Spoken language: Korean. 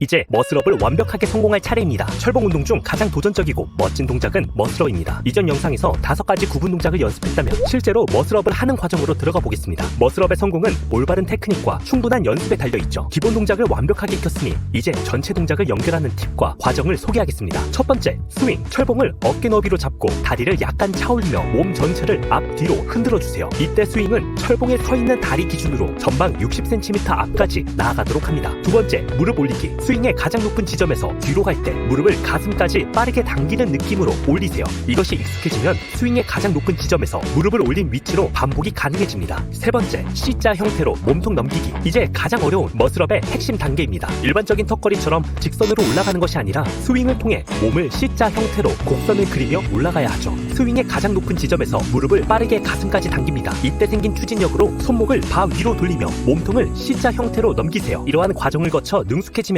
이제 머슬업을 완벽하게 성공할 차례입니다. 철봉 운동 중 가장 도전적이고 멋진 동작은 머슬업입니다. 이전 영상에서 다섯 가지 구분 동작을 연습했다면 실제로 머슬업을 하는 과정으로 들어가 보겠습니다. 머슬업의 성공은 올바른 테크닉과 충분한 연습에 달려 있죠. 기본 동작을 완벽하게 익혔으니 이제 전체 동작을 연결하는 팁과 과정을 소개하겠습니다. 첫 번째, 스윙. 철봉을 어깨 너비로 잡고 다리를 약간 차올리며 몸 전체를 앞뒤로 흔들어 주세요. 이때 스윙은 철봉에 서 있는 다리 기준으로 전방 60cm 앞까지 나아가도록 합니다. 두 번째, 무릎 올리기. 스윙의 가장 높은 지점에서 뒤로 갈 때 무릎을 가슴까지 빠르게 당기는 느낌으로 올리세요. 이것이 익숙해지면 스윙의 가장 높은 지점에서 무릎을 올린 위치로 반복이 가능해집니다. 세 번째, C자 형태로 몸통 넘기기. 이제 가장 어려운 머슬업의 핵심 단계입니다. 일반적인 턱걸이처럼 직선으로 올라가는 것이 아니라 스윙을 통해 몸을 C자 형태로 곡선을 그리며 올라가야 하죠. 스윙의 가장 높은 지점에서 무릎을 빠르게 가슴까지 당깁니다. 이때 생긴 추진력으로 손목을 바 위로 돌리며 몸통을 C자 형태로 넘기세요. 이러한 과정을 거쳐 능숙해지면